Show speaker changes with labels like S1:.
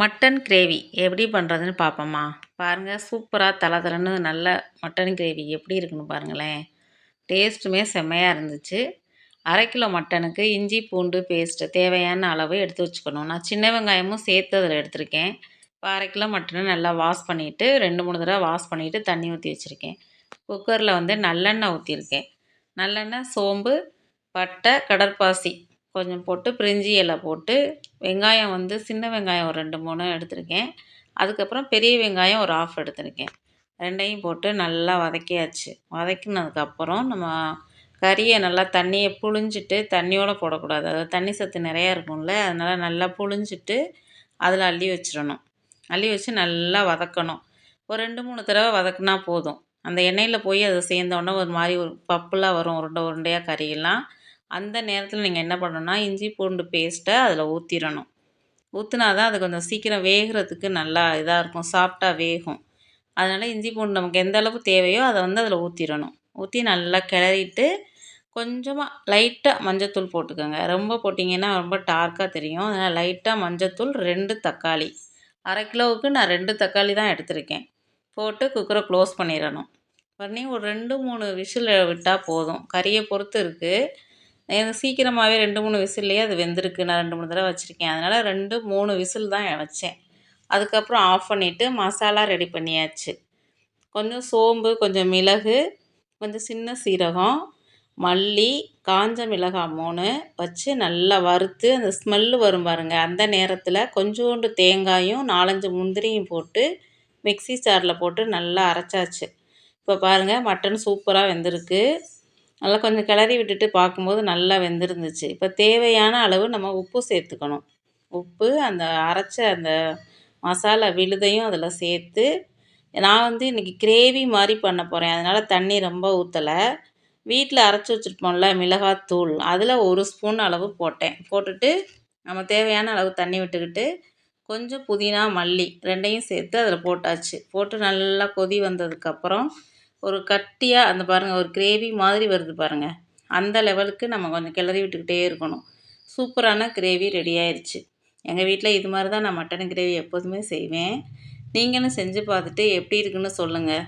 S1: Mutton gravy. எப்படி பண்ணுறதுன்னு பார்ப்போம்மா பாருங்கள் சூப்பராக தலை தலன்னு நல்ல மட்டன் கிரேவி எப்படி இருக்குன்னு பாருங்களேன். டேஸ்ட்டுமே செம்மையாக இருந்துச்சு. அரை கிலோ மட்டனுக்கு இஞ்சி பூண்டு பேஸ்ட்டு தேவையான அளவு எடுத்து வச்சுக்கணும். நான் சின்ன வெங்காயமும் சேர்த்து அதில் எடுத்திருக்கேன். இப்போ அரை கிலோ மட்டனை நல்லா வாஷ் பண்ணிவிட்டு ரெண்டு மூணு தடவை வாஷ் பண்ணிவிட்டு தண்ணி ஊற்றி வச்சுருக்கேன். குக்கரில் வந்து நல்லெண்ணெய் ஊற்றிருக்கேன் நல்லெண்ணெய் சோம்பு பட்டை கடற்பாசி கொஞ்சம் போட்டு பிரிஞ்சி இலை போட்டு வெங்காயம் வந்து சின்ன வெங்காயம் ஒரு ரெண்டு மூணு எடுத்திருக்கேன். அதுக்கப்புறம் பெரிய வெங்காயம் ஒரு ஆஃப் எடுத்திருக்கேன். ரெண்டையும் போட்டு நல்லா வதக்கியாச்சு. வதக்கினதுக்கப்புறம் நம்ம கறியை நல்லா தண்ணியை புழிஞ்சிட்டு தண்ணியோடு போடக்கூடாது. அதாவது தண்ணி சத்து நிறையா இருக்கும்ல அதனால் நல்லா புழிஞ்சிட்டு அதில் அள்ளி வச்சிடணும். அள்ளி வச்சு நல்லா வதக்கணும். ஒரு ரெண்டு மூணு தடவை வதக்குனா போதும். அந்த எண்ணெயில் போய் அதை சேர்ந்தோடனே ஒரு மாதிரி ஒரு பப்புலாம் வரும் உருண்டை உருண்டையாக கறியெல்லாம். அந்த நேரத்தில் நீங்கள் என்ன பண்ணணும்னா இஞ்சி பூண்டு பேஸ்ட்டை அதில் ஊற்றிடணும் ஊற்றினா தான் அது கொஞ்சம் சீக்கிரம் வேகிறதுக்கு நல்லா இதாக இருக்கும் சாஃப்டாக வேகும். அதனால் இஞ்சி பூண்டு நமக்கு எந்த அளவு தேவையோ அதை வந்து அதில் ஊற்றிடணும் ஊற்றி நல்லா கிளறிட்டு கொஞ்சமாக லைட்டாக மஞ்சத்தூள் போட்டுக்கோங்க. ரொம்ப போட்டிங்கன்னா ரொம்ப டார்க்காக தெரியும். அதனால் லைட்டாக மஞ்சத்தூள் ரெண்டு தக்காளி. அரை கிலோவுக்கு நான் ரெண்டு தக்காளி தான் எடுத்திருக்கேன். போட்டு குக்கரை க்ளோஸ் பண்ணிடணும். பண்ணி ஒரு ரெண்டு மூணு விசில் விட்டால் போதும். கறியை பொறுத்து இருக்குது எனக்கு சீக்கிரமாகவே ரெண்டு மூணு விசில்லையே அது வெந்திருக்கு. நான் ரெண்டு மூணு தடவை வச்சுருக்கேன். அதனால் ரெண்டு மூணு விசில் தான் வச்சேன். அதுக்கப்புறம் ஆஃப் பண்ணிவிட்டு மசாலா ரெடி பண்ணியாச்சு. கொஞ்சம் சோம்பு கொஞ்சம் மிளகு கொஞ்சம் சின்ன சீரகம் மல்லி காஞ்ச மிளகாய் மூணு வச்சு நல்லா வறுத்து அந்த ஸ்மெல்லு வரும் பாருங்கள் அந்த நேரத்தில் கொஞ்சோண்டு தேங்காயும் நாலஞ்சு முந்திரியும் போட்டு மிக்ஸி ஜாரில் போட்டு நல்லா அரைச்சாச்சு. இப்போ பாருங்கள் மட்டன் சூப்பராக வெந்திருக்கு. நல்லா கொஞ்சம் கிளறி விட்டுட்டு பார்க்கும்போது நல்லா வெந்திருந்துச்சு. இப்போ தேவையான அளவு நம்ம உப்பு சேர்த்துக்கணும். உப்பு அந்த அரைச்ச அந்த மசாலா விழுதையும் அதில் சேர்த்து நான் வந்து இன்றைக்கி கிரேவி மாதிரி பண்ண போகிறேன் அதனால் தண்ணி ரொம்ப ஊற்றலை வீட்டில் அரைச்சி வச்சுருப்போம்ல மிளகாத்தூள் அதில் ஒரு ஸ்பூன் அளவு போட்டேன். போட்டுட்டு நம்ம தேவையான அளவு தண்ணி விட்டுக்கிட்டு கொஞ்சம் புதினா மல்லி ரெண்டையும் சேர்த்து அதில் போட்டாச்சு. போட்டு நல்லா கொதி வந்ததுக்கப்புறம் ஒரு கட்டியாக அந்த பாருங்கள் ஒரு கிரேவி மாதிரி வருது பாருங்கள் அந்த லெவலுக்கு நம்ம கொஞ்சம் கிளறி விட்டுக்கிட்டே இருக்கணும். சூப்பரான கிரேவி ரெடி ஆயிடுச்சு எங்கள் வீட்டில் இது மாதிரி தான் நான் மட்டன் கிரேவி எப்போதுமே செய்வேன். நீங்களும் செஞ்சு பார்த்துட்டு எப்படி இருக்குன்னு சொல்லுங்கள்